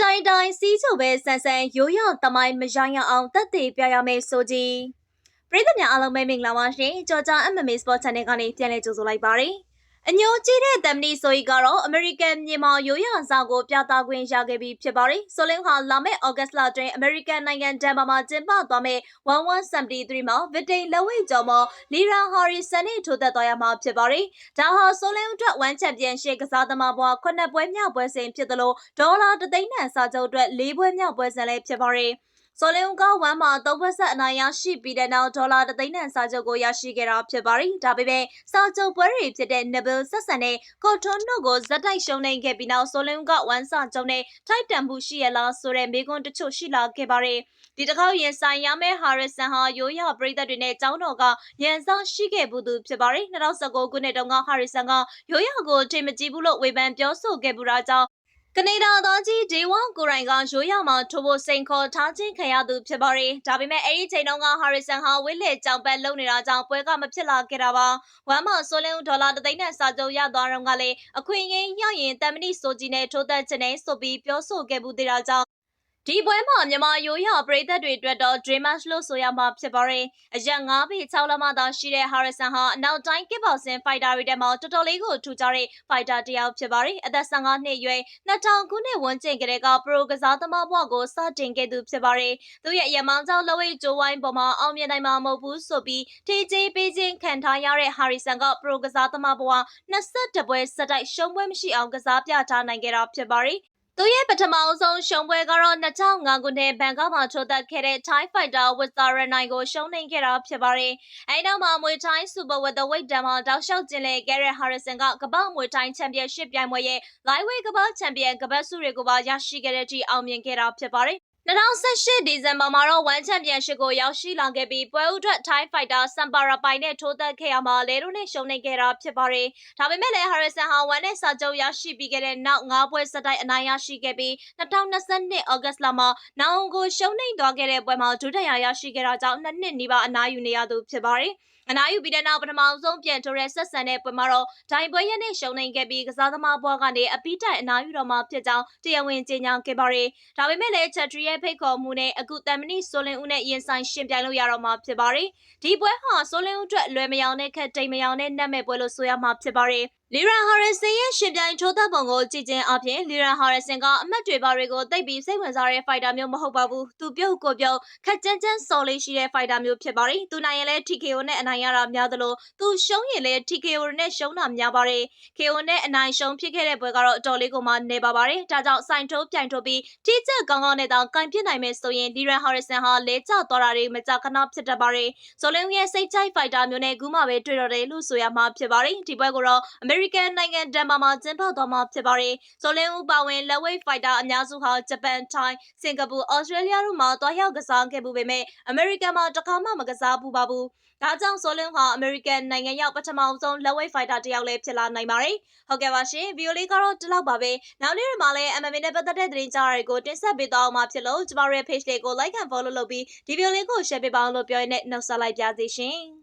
တိုင်းတိုင်းစီးချိုပဲဆန်ဆန်ရိုးရသမိုင်းမရိုင်းရအောင်တက်သေးပြရမယ်ဆိုကြီးပရိသတ်များအားလုံးပဲမင်္ဂလာပါရှင်ကြော်ကြ MMA Sport Channel ကနေပြန်လည်ကြိုဆိုလိုက်ပါရစေ အညိုကြီးတဲ့တမနီဆိုကြီးကတော့ American မြန်မာရိုးရဆောင်ကိုပြသခွင့်ရခဲ့ပြီးဖြစ်ပါတယ်။ဆိုလင်းဟာလာမယ့် August လတွင် American နိုင်ငံဒန်ဘာမှာကျင်းပသွားမယ့်1173မှာဗစ်တိန်လက်ဝဲကျော်မလီရာဟာရီဆန်နဲ့ထိုးသက်သွားရမှာဖြစ်ပါတယ်။ဒါဟာဆိုလင်းအတွက်1ချန်ပီယံရှစ်ကစားသမားဘွား9ပွဲမြောက်ပွဲစဉ်ဖြစ်သလိုဒေါ်လာ3သိန်းတန်စာချုပ်အတွက်4ပွဲမြောက်ပွဲစဉ်လည်းဖြစ်ပါတယ်။ ဆိုလင်ကဝမ်မှာသုံးဘက်ဆက်အနိုင်ရရှိပြီးတဲ့နောက်ဒေါ်လာတသိန်းတန်စာချုပ်ကိုရရှိခဲ့တာဖြစ်ပါတယ်။ဒါပေမဲ့စာချုပ်ပွဲတွေဖြစ်တဲ့ Nabil ဆက်ဆန်နဲ့ကိုထွန်းတို့ကိုဇက်တိုက်ရှုံးနေခဲ့ပြီးနောက်ဆိုလင်ကဝမ်စာချုပ်နဲ့ထိုက်တန်မှုရှိရလားဆိုတဲ့မေးခွန်းတချို့ရှိလာခဲ့ပါတယ်။ဒီတစ်ခေါက်ရင်ဆိုင်ရမယ့်ဟာရစ်ဆန်ဟာရိုးရပရိသတ်တွေနဲ့ចောင်းတော်ကရန်ဆောင်ရှိခဲ့ဘူးသူဖြစ်ပါတယ်။2019ခုနှစ်တုန်းကဟာရစ်ဆန်ကရိုးရကိုထိမကြည့်ဘူးလို့ဝေဖန်ပြောဆိုခဲ့ပူတာကြောင့် ကနေဒါသားကြီးဒေဝကိုရိုင်ကရိုးရမှာထိုးဖို့စိန်ခေါ်ထားခြင်းခံရသူဖြစ်ပါတယ်။ဒါပေမဲ့အဲ့ဒီချိန်တုန်းကဟာရီဆန်ဟာဝိလက်ကြောင်ပတ်လုံနေတာကြောင့်ပွဲကမဖြစ်လာခဲ့တာပါ။ဝမ်မှာဆိုလင်းဒေါ်လာတသိန်းနဲ့စာချုပ်ရသွားတော့ကလည်းအခွင့်အရေးရရင်တမဏိဆိုကြီးနဲ့ထိုးသက်ခြင်းနဲ့ဆိုပြီးပြောဆိုခဲ့မှုသေးတာကြောင့် ဒီပွဲမှာမြန်မာရိုးရပရိသတ်တွေအတွက်တော့ dream match လို့ဆိုရမှာဖြစ်ပါတယ်။အရက်9ပေ6လမှသာရှိတဲ့ Harrison ဟာအနောက်တိုင်း kickboxing fighter တွေထဲမှာတော်တော်လေးကိုထူခြားတဲ့ fighter တစ်ယောက်ဖြစ်ပါတယ်။အသက်15နှစ်အရွယ်2000ခုနှစ်ဝန်းကျင်ကလေးက pro ကစားသမားဘဝကိုစတင်ခဲ့သူဖြစ်ပါတယ်။သူရဲ့ရမောင်ကျောင်းလဝိတ်ဂျိုဝိုင်းပေါ်မှာအောင်မြင်နိုင်မှာမဟုတ်ဘူးဆိုပြီးထေးကြီးပေးခြင်းခံထားရတဲ့ Harrison က pro ကစားသမားဘဝ22ပွဲစက်တိုက်ရှုံးပွဲမရှိအောင်ကစားပြထားနိုင်ခဲ့တာဖြစ်ပါတယ်။ သူရဲ့ပထမအဆုံးရှုံးပွဲကတော့2005ခုနှစ်ဘန်ကောက်မှာထိုးသက်ခဲ့တဲ့ Thai Fighter Witharanai ကိုရှုံးနိမ့်ခဲ့တာဖြစ်ပါတယ်။အဲဒီနောက်မှာမွေထိုင်း Super Welterweight တန်းမှာတောက်လျှောက်ကျင်လည်ခဲ့တဲ့ Harrison ကကမ္ဘာမွေထိုင်းချန်ပီယံရှစ်ပြိုင်ပွဲရဲ့ Lightweight ကမ္ဘာချန်ပီယံကပတ်စုတွေကိုပါရရှိခဲ့တဲ့အထိအောင်မြင်ခဲ့တာဖြစ်ပါတယ် 2018ဒီဇင်ဘာမှာတော့ One Championship ကိုရောက်ရှိလာခဲ့ပြီးပွဲဥထွက် Thai Fighter Sampara ပိုင်နဲ့ထိုးသက်ခဲ့ရမှာလဲတို့နဲ့ရှုံးနေခဲ့တာဖြစ်ပါတယ်။ဒါပေမဲ့လည်း Harrison ဟာ One နဲ့စာချုပ်ရရှိပြီးခဲ့တဲ့နောက်၅ပွဲစတိုက်အနိုင်ရရှိခဲ့ပြီး2022 August လမှာနောင်ကိုရှုံးနိမ့်သွားခဲ့တဲ့ပွဲမှာဒုတိယရရှိခဲ့တာကြောင့်နှစ်နှစ်နီးပါးအနားယူနေရသူဖြစ်ပါတယ်။အနားယူပြီးတဲ့နောက်ပထမဆုံးပြန်ထိုးတဲ့ဆက်ဆံတဲ့ပွဲမှာတော့ဒိုင်ပွဲရက်နဲ့ရှုံးနေခဲ့ပြီးကစားသမားဘွားကနေအပိတိုင်အနားယူတော့မှဖြစ်ကြောင်းတရားဝင်ကြေညာခဲ့ပါတယ်။ဒါပေမဲ့လည်းချက်ထရီရဲ့ဖိတ်ခေါ်မှုနဲ့အခုတမ်မနီဆိုလင်ဦးနဲ့ရင်ဆိုင်ရှင်ပြိုင်လို့ရတော့မှဖြစ်ပါတယ်။ဒီပွဲဟာဆိုလင်ဦးအတွက်လွယ်မယောင်တဲ့ခက်တိမ်မယောင်တဲ့နတ်မဲ့ပွဲလို့ဆိုရမှာဖြစ်ပါတယ်။ လီရန်ဟာရစ်ဆန်ရဲ့ရှင်ပြိုင်ထိုးသက်ပုံကိုကြည့်ခြင်းအပြင်လီရန်ဟာရစ်ဆန်ကအမတ်တွေပါတွေကိုသိပ်ပြီးစိတ်ဝင်စားတဲ့ဖိုက်တာမျိုးမဟုတ်ပါဘူး။သူပြုတ်ကိုပြုတ်ခက်ကြမ်းကြမ်းစော်လေးရှိတဲ့ဖိုက်တာမျိုးဖြစ်ပါတယ်။သူနိုင်ရင်လည်း TKO နဲ့အနိုင်ရတာများသလိုသူရှုံးရင်လည်း TKO နဲ့ရှုံးတာများပါတယ်။ KO နဲ့အနိုင်ရှုံးဖြစ်ခဲ့တဲ့ပွဲကတော့အတော်လေးကိုမှနေပါပါတယ်။ဒါကြောင့်စိုင်ထိုးပြိုင်ထိုးပြီးထိချက်ကောင်းကောင်းနဲ့တောင်ကင်ပြစ်နိုင်မယ်ဆိုရင်လီရန်ဟာရစ်ဆန်ဟာလဲကျသွားတာတွေမကြခဏဖြစ်တတ်ပါတယ်။ဇိုလင်းရဲ့စိတ်ချိုက်ဖိုက်တာမျိုးနဲ့ဂူးမှပဲတွေ့တော့တယ်လို့ဆိုရမှာဖြစ်ပါတယ်။ဒီပွဲကိုတော့အမေရိကန်နိုင်ငံဒန်မာမှာကျင်းပသွားမှာဖြစ်ပါတယ်။ဇိုလင်းဦးပါဝင်လက်ဝိတ်ဖိုက်တာအများစုဟာဂျပန်၊ထိုင်း၊စင်ကာပူ၊ဩစတြေးလျတို့မှာတွားရောက်ကစားခဲ့မှုပေမဲ့အမေရိကန်မှာတစ်ခါမှမကစားဘူးပါဘူး။ဒါကြောင့်ဇိုလင်းဟာအမေရိကန်နိုင်ငံရောက်ပထမဆုံးလက်ဝိတ်ဖိုက်တာတစ်ယောက်လည်းဖြစ်လာနိုင်ပါတယ်။ဟုတ်ကဲ့ပါရှင်ဗီဒီယိုလေးကတော့ဒီလောက်ပါပဲ။နောက်နေ့မှာလည်း MMA နဲ့ပတ်သက်တဲ့သတင်းကြားတွေကိုတင်ဆက်ပေးသွားအောင်မှာဖြစ်လို့ကျမတို့ရဲ့ page လေးကို like and follow လုပ်ပြီးဒီဗီဒီယိုလေးကို share ပေးပါအောင်လို့ပြောရင်းနဲ့နှုတ်ဆက်လိုက်ပါသေးရှင်။